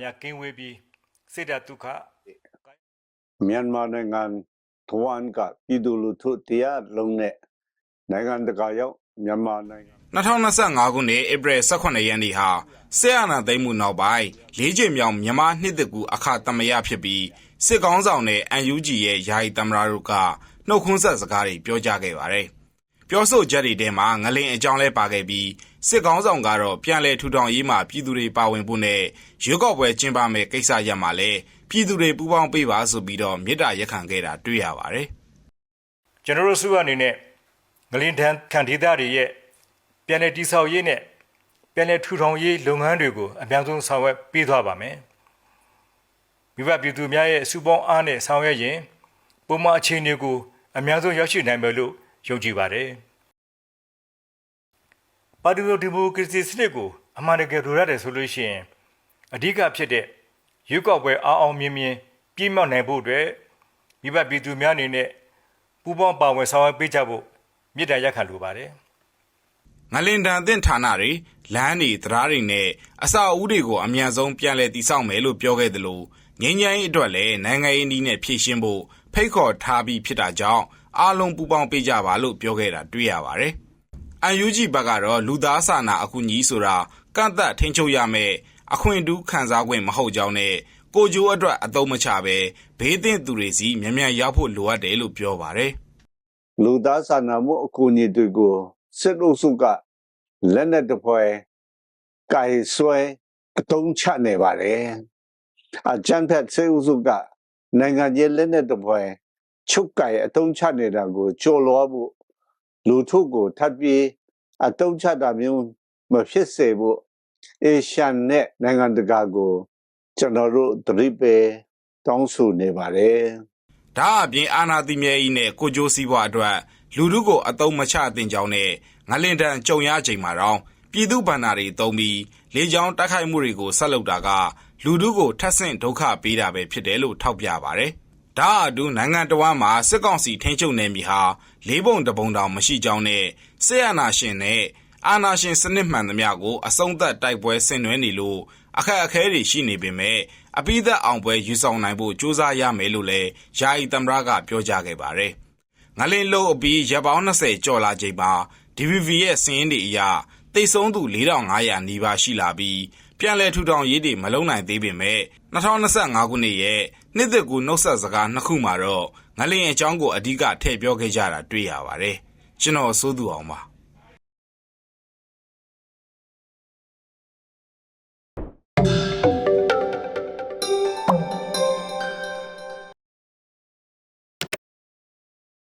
များကင်းဝေးပြီးစိတ်ဓာတ်ဒုက္ခမြန်မာနိုင်ငံထဝမ်းကပြည်သူလူထုတရားလုံးနဲ့နိုင်ငံတကာရောက်မြန်မာနိုင်ငံ2025ခုနှစ်ဧပြီ18ရက်နေ့ဟာစစ်အာဏာသိမ်းမှုနောက်ပိုင်းလေးချိန်မြောင်မြန်မာနှစ်တကူအခါသမယဖြစ်ပြီးစစ်ကောင်းဆောင်တဲ့ UNG ရဲ့ယာယီသမ္မတတို့ကနှုတ်ခွန်းဆက်စကားတွေပြောကြားခဲ့ပါတယ်။ပြောဆိုချက်တွေထဲမှာငလင်အကြောင်းလဲပါခဲ့ပြီး စစ်ကောင်းဆောင်ကတော့ပြန်လည်ထူထောင်ရေးမှာပြည်သူတွေပါဝင်ဖို့နဲ့ရွေးကောက်ပွဲကျင်းပမယ်ကိစ္စရပ်မှာလဲပြည်သူတွေပူးပေါင်းပေးပါဆိုပြီးတော့မေတ္တာရက်ခံခဲ့တာတွေ့ရပါတယ်ကျွန်တော်တို့စုအနေနဲ့ငလင်တန်းခံဒေသတွေရဲ့ပြန်လည်တည်ဆောက်ရေးနဲ့ပြန်လည်ထူထောင်ရေးလုပ်ငန်းတွေကိုအများဆုံးဆောင်ရွက်ပေးသွားပါမယ်မိဘပြည်သူများရဲ့စုပေါင်းအားနဲ့ဆောင်ရွက်ရင်ပုံမှန်အခြေအနေကိုအများဆုံးရောက်ရှိနိုင်မယ်လို့ယုံကြည်ပါတယ် ပါတီလိုဒီမိုကရေစီစနစ်ကိုအမှန်တကယ်လိုရတယ်ဆိုလို့ရှိရင်အဓိကဖြစ်တဲ့ရွေးကောက်ပွဲအောင်အောင်မြင်မြင်ပြည့်မြောက်နိုင်ဖို့အတွက်မိဘပြည်သူများအနေနဲ့ပူးပေါင်းပါဝင်ဆောင်ရွက်ပေးကြဖို့မြစ်တာရက်ခံလိုပါတယ်။ငလင်တန်အသင့်ဌာနတွေလမ်းတွေတရားတွေနဲ့အဆောက်အဦတွေကိုအမြန်ဆုံးပြန်လည်တည်ဆောက်မယ်လို့ပြောခဲ့သလိုငင်းချိုင်းအတွက်လည်းနိုင်ငံရေးနည်းနဲ့ဖြည့်ရှင်းဖို့ဖိတ်ခေါ်ထားပြီးဖြစ်တာကြောင့်အားလုံးပူးပေါင်းပေးကြပါလို့ပြောခဲ့တာတွေ့ရပါတယ်။ UNG ဘက်ကတော့ လူသားစာနာအကူအညီဆိုတာ ကန့်သက်ထိန်းချုပ်ရမယ်အခွင့်အတူးခံစား권မဟုတ်ကြောင်းနဲ့ ကိုကျိုးအတွက် အသုံးမချပဲဘေးသင့်သူတွေစီမြန်မြန်ရောက်ဖို့ လိုအပ်တယ်လို့ ပြောပါတယ် လူသားစာနာမှု အကူအညီတွေကို စစ်အုပ်စုက လက်နက်တစ်ဖွဲကင်ဆွဲအတုံးချနေပါတယ် အကြံဖက်စစ်အုပ်စုက နိုင်ငံရေးလက်နက်တစ်ဖွဲချုပ်ကင်အတုံးချနေတာကိုကြော်လွှားဖို့ လူထုကိုထပ်ပြီးအတုံးချတာမျိုးမဖြစ်စေဖို့အေရှန်နဲ့နိုင်ငံတကာကို ကျွန်တော်တို့သတိပေးတောင်းဆိုနေပါတယ်။ဒါအပြင်အာနာတိမြဲကြီးနဲ့ကိုကျိုးစည်းပွားအတွက်လူထုကိုအတုံးမချသင့်ကြောင်းနဲ့ငလင်တန်ကြုံရချိန်မှာတော့ပြည်သူဗန္နာတွေတုံးပြီးလေကြောင်းတိုက်ခိုက်မှုတွေကိုဆက်လုပ်တာကလူထုကိုထပ်ဆင့်ဒုက္ခပေးတာပဲဖြစ်တယ်လို့ထောက်ပြပါတယ်။ ဒါအတူနိုင်ငံတော်မှာစစ်ကောင်စီထိန်းချုပ်နေပြီဟာလေးပုံတပုံတောင်မရှိကြောင်းနဲ့စစ်အာဏာရှင်နဲ့အာဏာရှင်စနစ်မှန်သမျှကိုအဆုံးသတ်တိုက်ပွဲဆင်နွှဲနေလို့အခက်အခဲတွေရှိနေပေမဲ့အပိသက်အောင်ပွဲယူဆောင်နိုင်ဖို့ကြိုးစားရမယ်လို့လည်းယာယီသမ္မတကပြောကြားခဲ့ပါတယ်။ငလင်လုံးအပြီးရပ်ပေါင်း20ကျော်လာချိန်မှာ DVV ရဲ့စည်ရင်းတွေအရ တိတ်ဆုံးသူ4500နီးပါးရှိလာပြီးပြန်လည်ထူထောင်ရေးတွေမလုံးနိုင်သေးပေမဲ့2025ခုနှစ်ရဲ့နှစ်သက်ကူနှုတ်ဆက်စကားနှစ်ခုမှာတော့ငလင်အကြောင်းကိုအဓိကထည့်ပြောခဲ့ကြတာတွေ့ရပါတယ်။ကျွန်တော်စိုးသူအောင်ပါ။